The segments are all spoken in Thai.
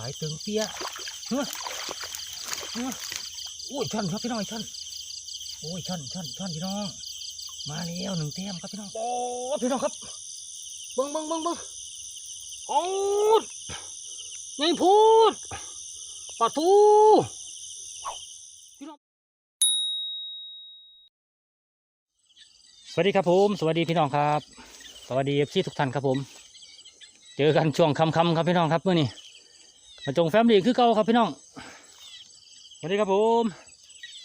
สายตึงเปี้ยเฮ้ยเฮ้ยโอ้ยช่นครับพี่น้องชันโอ้ยช่นช่นช่นพี่น้อง มาแล้วหนึ่งแต้มครับพี่น้องโอ้พี่น้องครับเบิ้งเบิ้งเบิ้งเบิ้งโอ้ยยังพูดปะทูพี่น้องสวัสดีครับผมสวัสดีพี่น้องครับ สวัสดีเอฟซีทุกท่านครับผม เจอกันช่วงค่ำๆครับพี่น้องครับเมื่อนี้ มาจงแฟมลี่คือเก่าครับพี่น้องสวัสดีครับผม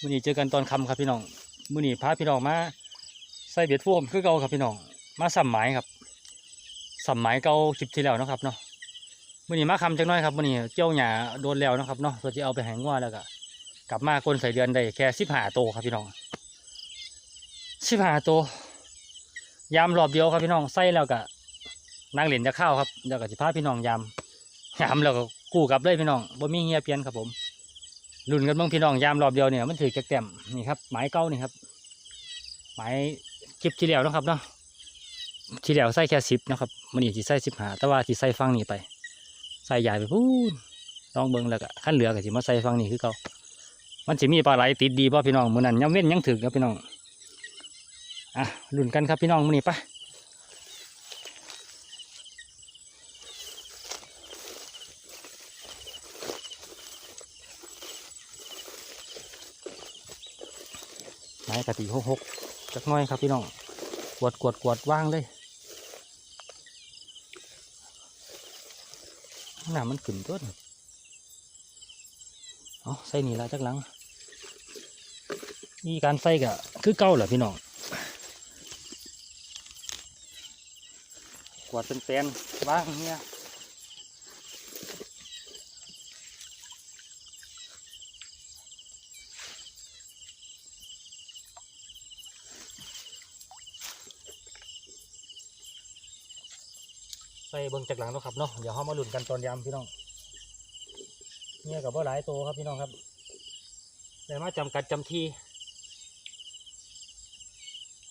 มื่อนี้เจอกันตอนค่ำครับพี่น้องมื่อนี้พาพี่น้องมาใส่เบ็ดโฟมคือเก่าครับพี่น้องมาสัมหมายครับสัมหมายเก่าคลิปที่แล้วนะครับเนาะมื่อนี้มาคำจังน้อยครับมื่อนี้เจ้าหญ้าโดนแล้วนะครับเนาะเพื่อจะเอาไปแหงว่าแล้วก็กลับมาคนใส่เดือนได้แค่สิบห้าโตครับพี่น้องสิบห้าโตยามรอบเดียวครับพี่น้องใส่แล้วก็นั่งเล่นจะเข้าครับเดี๋ยวก็สิพาพี่น้องยำยำแล้วก็ กู้กลับเลยพี่น้องบ่มีเฮียเปลี่ยนครับผมรุ่นกันบ้างพี่น้องยามรอบเดียวเนี่ยมันถือแกแต้มนี่ครับหมายเก้านี่ครับหมายคลิปที่แล้วนะครับเนาะที่แล้วใส่แค่สิบนะครับมันนี่ที่ใส่สิบหาแต่ว่าที่ใส่ฟังนี่ไปใส่ใหญ่ไปพูนลองเบิ้งแล้วก็ขั้นเหลือก็สิมาใส่ฟังนี่คือเก่ามันจะมีปลาไหลติดดีป่ะพี่น้องมือนั้นยังเว้นยังถึกครับพี่น้องอะรุ่นกันครับพี่น้องมือนี้ไปะติหกหกจักน้อยครับพี่น้องกวดกวดกวดว่างเลยหน้ามันขึ้นต้นเอาใส่นี่ละจักหลังมีการใส่กะคือเก่าเหรอพี่น้องกวาดเป็นแปลนว่างเนี่ย เบิ่งจากหลังนะครับเนาะเดี๋ยวเขามาหลุนกันตอนยามพี่น้องเนี่ยกับว่าหลายตัวครับพี่น้องครับแต่มาจำกัดจำที่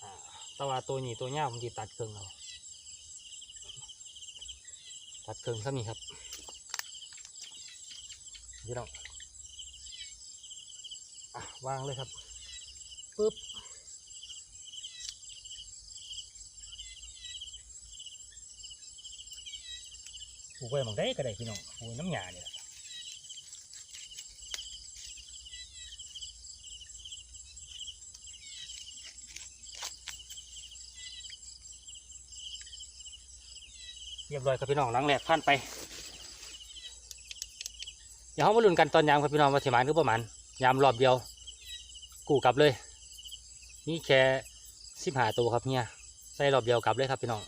อ่าแตว่าตัวนี้ตัวเนี้ยผมจะตัดเครื่องเอาตัดเครื่องซะนี่ครับพี่น้องอะวางเลยครับปึ๊บ ปลูกไว้หมองได้ก็ได้พี่น้องปลูกน้ำหยาเนี่แหละเรียบร้อยครับพี่น้องหลังแรกผ่านไปเดี๋ยวเขามาลุ้นกันตอนยามครับพี่น้องว่าสิมานหรือประมาณยามรอบเดียว กูกลับเลย นี่แค่สิบหาตัวครับเนี่ยใส่รอบเดียวกลับเลยครับพี่น้อง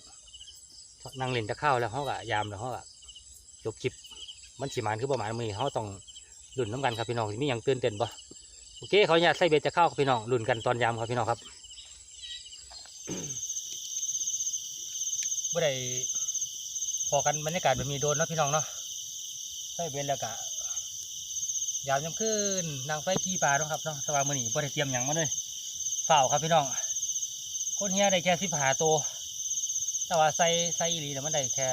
นั่งเล่นจะเข้าวแล้วเขาก็ยามแล้วเขาก็ จบคลิป มันสิหมานคือประมาณมือนี้เขาต้องลุ่นน้ำกันครับพี่น้องมีอย่างตื่นเต้นปะโอเคเขาอยากใส่เบ็ดจะเข้าครับพี่น้องลุ่นกันตอนยามครับพี่น้องครับเมื่อใดพอกันบรรยากาศแบบมีโดนเนาะพี่น้องเนาะใส่เบ็ดแล้วก็ยามยำขึ้นนางไฟกีปลาเนาะครับเนาะแต่ว่ามือนี้บ่ได้เตรียมอย่างมาเลยฝ่าวครับพี่น้องคนเฮียได้แค่สิบหาตัวแต่ว่าใส่ใส่อีหลีเนี่ยมันได้แค่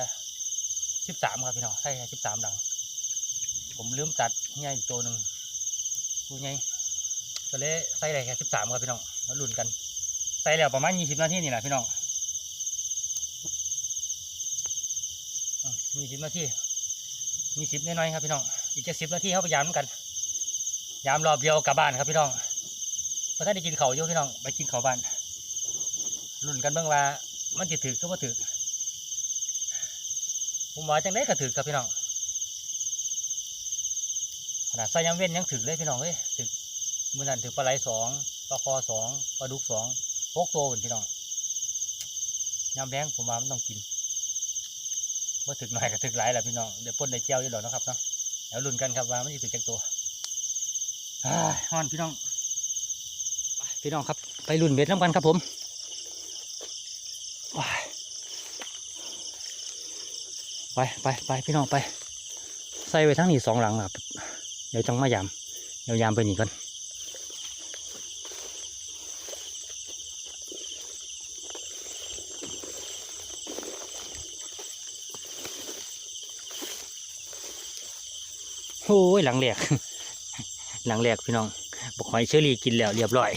สิบสามครับพี่น้องใช่สิบสามดัง ผมลืมตัดเฮียอีกตัวหนึ่งตัวใหญ่ก็เลยใส่ได้แค่สิบสามครับพี่น้องแล้วลุ้นกัน ใส่แล้วประมาณยี่สิบนาทีนี่แหละพี่น้องยี่สิบนาทียี่สิบน้อยๆครับพี่น้อง อีกจะสิบนาทีเข้าไปยามกัน ยามรอบเดียวกลับบ้านครับพี่น้องพอท่านได้กินเขาวอยู่พี่น้อง ไปกินเขาบ้านลุ้นกันเบ้างว่า มันจะถือก็ว่าถือ ผมว่าจังได้ก็ถือครับพี่น้องขนาดใส่ยำเว้นยังถือเลยพี่น้องเอ้ยถือมือนั้นถือปลาไหลสองปลาคอสองปลาดุกสองหกตัวเหมือนพี่น้องยำแรงผมว่ามันต้องกินเมื่อถึกหน่อยก็ถึกหลายแหละพี่น้องเดี๋ยวพ่นได้เจียวอยู่หรอกนะครับเนาะเดี๋ยวลุ้นกันครับว่ามันจะถือจากตัวอ้ายฮอนพี่น้องพี่น้องครับ ไปลุ้นเบ็ดน้ำกันครับผมว้าย ไปไปไปพี่น้องไป ใส่ไว้ทั้งนี้สองหลังครับ เดี๋ยวจังมายาม เดี๋ยวยามไปหนีก่อนโอ้ยหลังแหลกหลังแหลกพี่น้องบอกหอยเชอรี่กินแล้วเรียบร้อย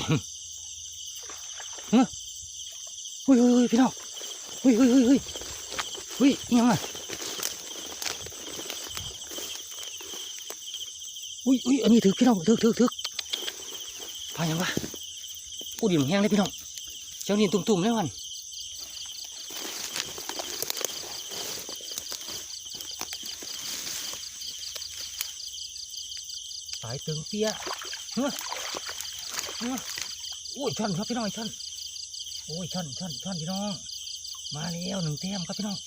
เฮ้ยเฮ้ยเฮ้ยพี่น้องเฮ้ยเฮ้ยเฮ้ยเฮ้ยยอิหยัง อุ้ยอุ้ยอันนี้ถือพี่น้องถือถือถือพายังวะอู้ดิมนแห้งเลยพี่น้องเจ้านี่ตุ่มๆเลยวันสายตึงเปี้ยเฮ้ยเฮ้ยโอ้ยช่อนครับพี่น้องช่อนโอ้ยช่อนช่อนช่อนพี่น้อง มาแล้วหนึ่งแต้มครับพี่น้อง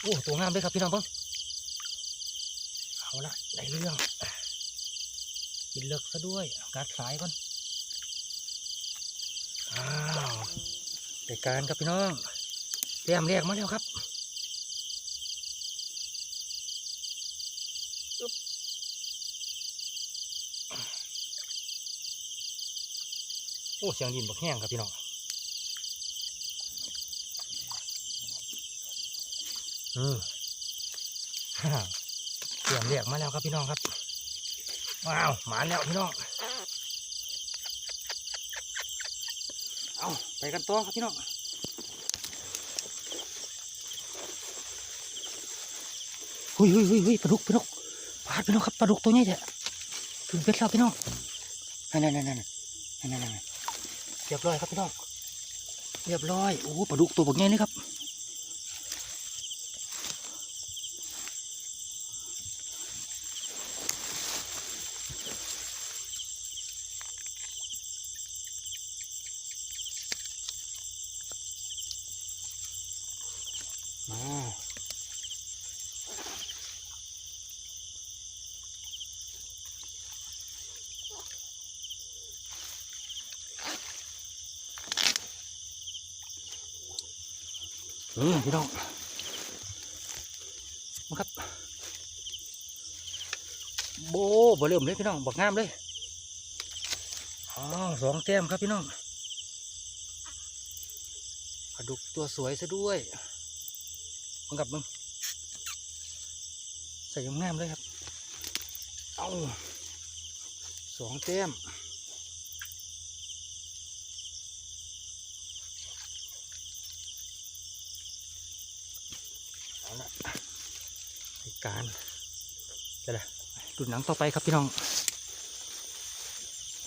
โอ้ตัวงามเลยครับพี่น้องเพิ่ง เอาละได้เรื่อง กินเลิกซะด้วยกัดสายก่อนอ้าวได้การครับพี่น้องแต้มแรกมาแล้วครับโอ้เสียงดินบักแห้งครับพี่น้องอืม เรียกมาแล้วครับพี่น้องครับว้าวหมาแล้วพี่น้องเอาไปกันต่อครับพี่น้องหุยหุยหุยหุยปลาดุกพี่น้องปลาดพี่น้องครับปลาดุกตัวใหญ่แท้ถึงเป็ดแล้วพี่น้องนั่นนั่นนั่นนั่นนั่นนั่นเรียบร้อยครับพี่น้องเรียบร้อยโอ้ปลาดุกตัวบักใหญ่เลยครับ อืมพี่น้องมาครับ โบบ่เริ่มเลยพี่น้องบักงามเลยอ๋อสองแต้มครับพี่น้องปลาดุกตัวสวยซะด้วยมึงกับมึงใส่งามเลยครับ เอาสองแต้มเอา ละในการจะละดูหนังต่อไปครับพี่น้อง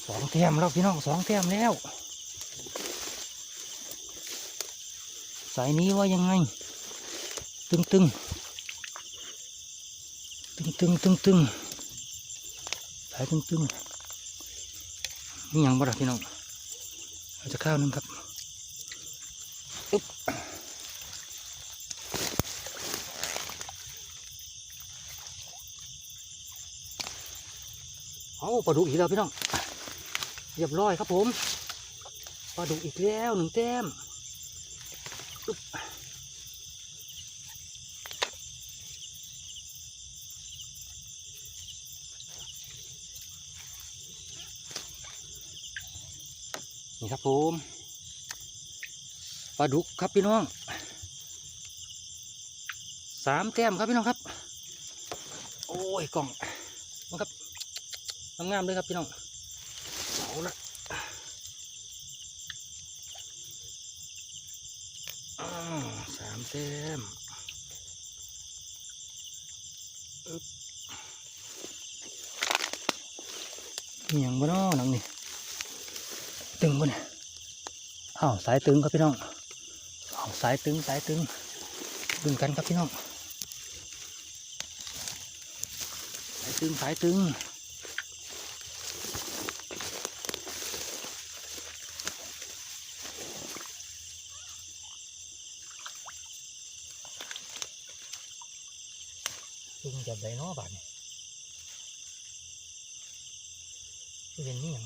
สองแต้มแล้วพี่น้องสองแต้มแล้วสายนี้ว่ายังไง ตึงตึงตึงตึงตึงตึงสายตึงตึงนี่ยังบ่ล่ะพี่น้องเราจะข้าวนึงครับอึ๊บเอา ปลาดุกอีกแล้วพี่น้อง เรียบร้อยครับผมปลาดุกอีกแล้วหนึ่งแต้มนี่ครับผมปลาดุกครับพี่น้องสามแต้มครับพี่น้องครับ โอ้ยกล่องมันครับ งามๆเลยครับพี่น้องเอาละสามแต้มอึ๊บมียงบ้านาะหนังนี่ตึงปะเนี่ยอ้าวสายตึงครับพี่น้องอ้าวสายตึงสายตึงดึงกันครับพี่น้องสายตึงสายตึง งจับไดเนาะบาดนี่เป็นนี่ยัง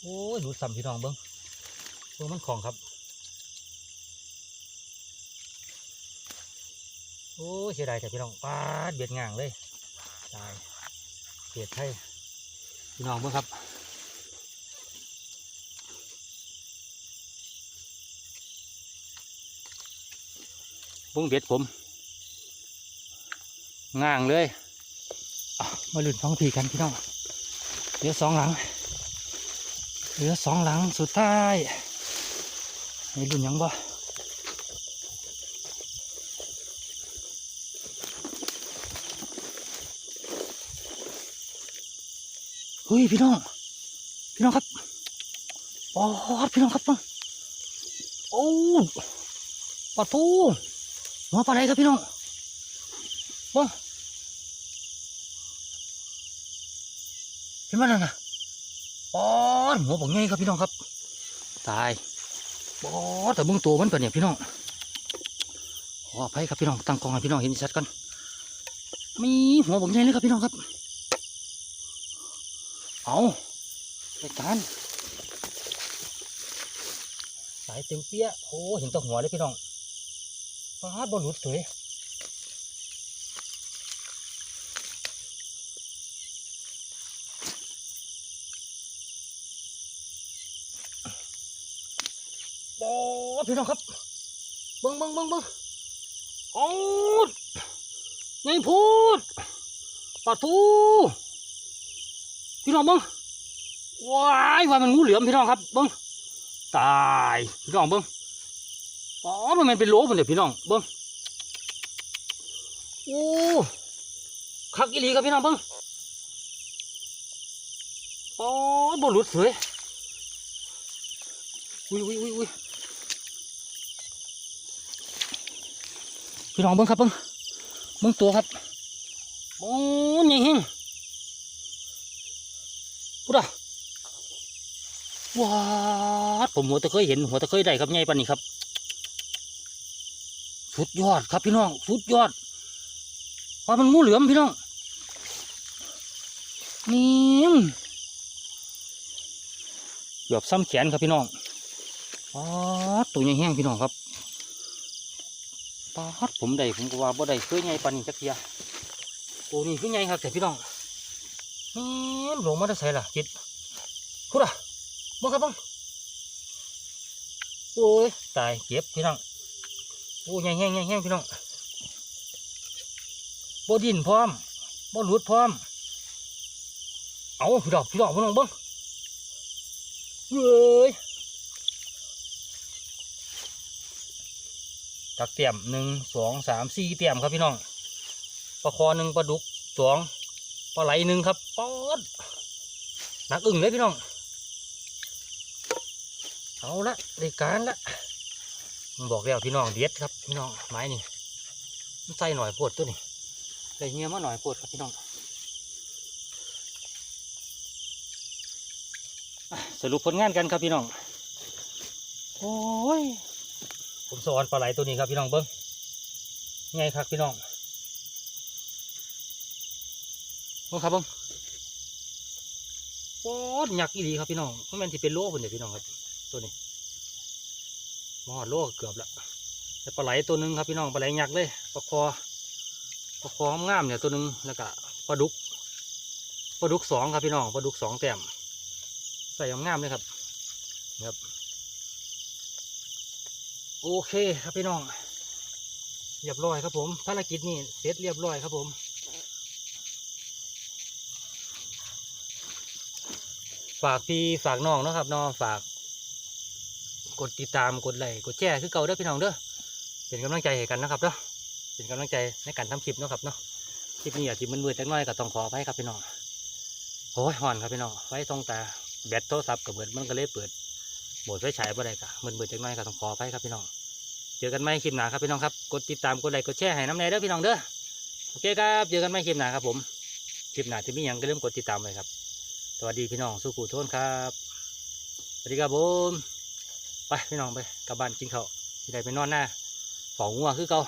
โอ้ยดูสัมพี่น้องเบิ้งเบิ้งมันของครับ โอ้เสียดายแต่พี่น้องปาดเบียดง่างเลยตายเบียดไทยพี่น้องเบิ้งครับ บิ้งเบ็ดผม ง่างเลย มาลุ้นฟังผีกันพี่น้องเหลือสองหลัง เหลือสองหลังสุดท้ายให้ลุ้นยังบ่เฮ้ยพี่น้อง พี่น้องครับโอ้พี่น้องครับเบิ่งโอ้ปลาทู หัวปลาไหลครับพี่น้องเบิ่งเห็นไหมนั่นนะปอดหัวบอกไงครับพี่น้องครับ ตายปอดแต่เบิ่งตัวมันเปะเนี่ยพี่น้องขออภัยครับพี่น้องตั้งกองให้พี่น้องเห็นชัดกันมีหัวบอกไงเลยครับพี่น้องครับ เอาไปกันสายเต็มเปี้ยโอ้เห็นตัวหัวเลยพี่น้อง ฟ้าบอลหลุดสวยบอพี่น้องครับเบิ้งเบิ้งเบิ้งเบิ้งโอ้ยไงพูดปลาทูพี่น้องเบิ้งว้ายว่ามันงูเหลือมพี่น้องครับเบิ้งตายพี่น้องเบิ้ง อ๋อมันเป็นโหลมันเดี๋ยพี่น้องเบิ้งโอ้คักอีหลีครับพี่น้องเบิ้งอ๋อบหลุดเสยอุ้ยอุ้ยอุ้ยอุ้ยพี่น้องเบิ้งครับเบิ้งเบิ้งตัวครับโอ้ยใหญ่แฮงพุดะว้าผมหัวตะเคยเห็นหัวตะเคยได้ครับไงปานนี้ครับ สุดยอดครับพี่น้อง สุดยอดว่ามันงูเหลือมพี่น้องนี่เกือบซ้ำแขนครับพี่น้องปาดตัวใหญ่แห้งพี่น้องครับปาดผมได้ผมก็ว่าบ่ได้เคยไงปานนี้จักเทียตัวนี้คือไงครับแต่พี่น้องนี่หลงมาได้ใส่ล่ะจิตพูดอะบังครับบังโอ้ยตายเจ็บพี่น้อง โอ้ยแห้งแห้งแห้งพี่น้องบ่ดินพร้อมบ่หลุดพร้อม เอาพี่ดอกพี่ดอกพี่น้องบังเฮ้ยตักเตี่ยมหนึ่งสองสามสี่เตี่ยมครับพี่น้องปลาคอหนึ่งปลาดุกสองปลาไหลหนึ่งครับป๊อดหนักอึ่งเลยพี่น้อง เอาละได้การละมันบอกแล้วพี่น้องเด็ดครับ พี่น้องไม้นี่มันใส่หน่อยโพดตัวนี่ใส่เงี้ยมาหน่อยโพดครับพี่น้องสรุปผลงานกันครับพี่น้อง โอ้ย ผมสอนปลาไหลตัวนี้ครับพี่น้องเบิ้งไงครับพี่น้องเบิ่งครับเบิ่งโอ้ยยักอีหลีครับพี่น้องมันแม่นที่เป็นโลคนเดียวพี่น้องครับ ตัวนี้มอดโลเกือบละ แต่ปลาไหลตัวหนึ่งครับพี่น้องปลาไหลยักษ์เลยปลาคอปลาคองามเนี่ยตัวหนึ่งแล้วก็ปลาดุกปลาดุกสองครับพี่น้องปลาดุกสองแต้มใส่งามเลยครับครับโอเคครับพี่น้องเรียบร้อยครับผมภารกิจนี่เสร็จเรียบร้อยครับผมฝากพี่ฝากน้องนะครับน้องฝาก กดติดตามกดไลค์กดแชร์คือเก่าเด้อพี่น้องเด้อ เป็นกำลังใจให้กันนะครับเด้อเป็นกำลังใจในการทำคลิปเนาะครับเนาะคลิปนี้อาจจะมืดๆจักหน้อยก็ต้องขออภัยครับพี่น้องโอ้ยห่อนครับพี่น้องไว้ตรงตาแบตโทรศัพท์กับเบิดมันก็เลยเปิดโหมดไฟฉายบ่ได้กะมืดๆจักหน้อยก็ต้องขออภัยครับพี่น้องเจอกันใหมคลิปหน้าครับพี่น้องครับกดติดตามกดไลค์กดแชร์ให้น้ำแน่เด้อพี่น้องเด้อโอเคครับเจอกันใหมคลิปหน้าครับผมคลิปหน้าที่มีหยังก็เริ่มกดติดตามไว้ครับ สวัสดีพี่น้องสุขุโทนครับสวัสดีครับผมไปพี่น้องไปกลับบ้านกินข้าวที่ใดไปนอนหน้า เฝ้างัวคือเก่า